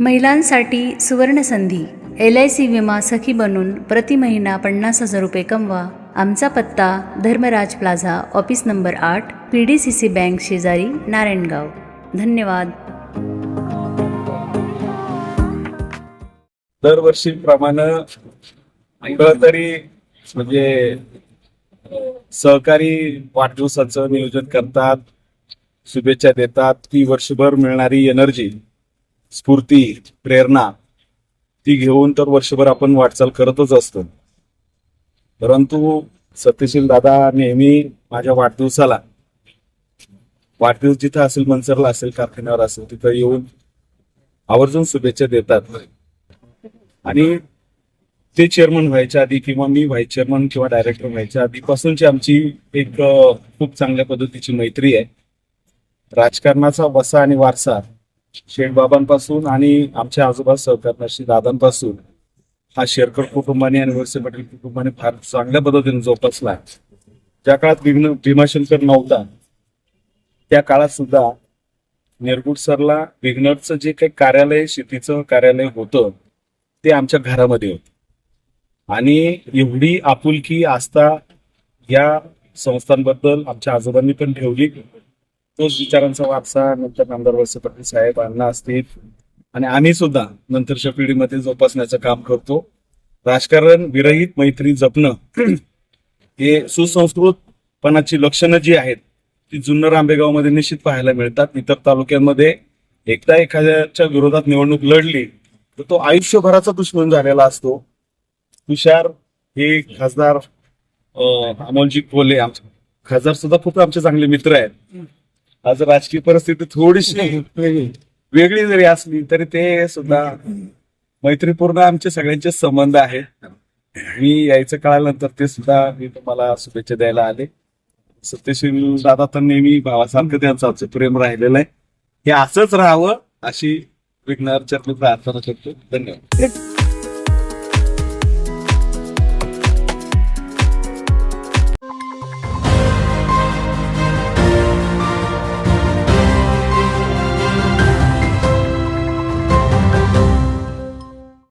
महिलांसाठी सुवर्णसंधी. L I C विमा सखी बनून प्रति महिना पन्नास हजार रुपये कमवा. आमचा पत्ता धर्मराज प्लाझा ऑफिस नंबर आठ P D C C bank शेजारी नारायणगाव. धन्यवाद. दरवर्षीप्रमाणे तरी म्हणजे सहकारी वाढदिवसाचं नियोजन करतात शुभेच्छा देतात. ती वर्षभर मिळणारी एनर्जी स्फूर्ती प्रेरणा ती घेऊन तर वर्षभर आपण वाटचाल करतच असतो. परंतु सत्यशील दादा नेहमी माझ्या वाढदिवसाला वाढदिवस जिथं असेल मनसरला असेल कारखान्यावर असेल तिथं येऊन आवर्जून शुभेच्छा देतात. आणि ते चेअरमन व्हायच्या आधी किंवा मी व्हाईस चेअरमन किंवा डायरेक्टर व्हायच्या आधीपासूनची आमची एक खूप चांगल्या पद्धतीची मैत्री आहे. राजकारणाचा वसा आणि वारसा शेठबाबांपासून आणि आमच्या आजोबा सहकारनाशी दादांपासून हा शेरकर कुटुंबाने आणि वळसे पाटील कुटुंबाने फार चांगल्या पद्धतीने जोपासला ज्या काळात विघ्न भीमाशंकर नव्हता त्या काळात सुद्धा निरगुड सरला विघ्नरचं जे काही कार्यालय शेतीचं कार्यालय होतं ते आमच्या घरामध्ये होतं. आणि एवढी आपुलकी आस्था या संस्थांबद्दल आमच्या आजोबांनी पण ठेवली. तोच विचारांचा वारसा नंतर नामदार वळसे पाटील साहेब अण्णा असतील. आणि आम्ही सुद्धा नंतरच्या पिढीमध्ये जोपासण्याचं काम करतो. राजकारण विरहित मैत्री जपणं हे सुसंस्कृतपणाची लक्षणं जी आहेत ती जुन्नर आंबेगावमध्ये निश्चित पाहायला मिळतात. इतर तालुक्यांमध्ये एकदा एखाद्याच्या विरोधात निवडणूक लढली तर तो आयुष्यभराचा दुश्मन झालेला असतो. तुषार हे खासदार अमोलजी कोले आमचे खासदार सुद्धा खूप आमचे चांगले मित्र आहेत. आज राजकीय परिस्थिती थोडीशी वेगळी. जरी असली तरी ते सुद्धा मैत्रीपूर्ण आमचे सगळ्यांचे संबंध आहेत. मी यायचं कळाल्यानंतर ते सुद्धा मी तुम्हाला शुभेच्छा द्यायला आले. सत्यशील दादा तर नेहमी भावासारखं त्यांचं आमचं प्रेम राहिलेलं आहे. हे असंच राहावं अशी विघ्नार चरणी प्रार्थना करतो. धन्यवाद.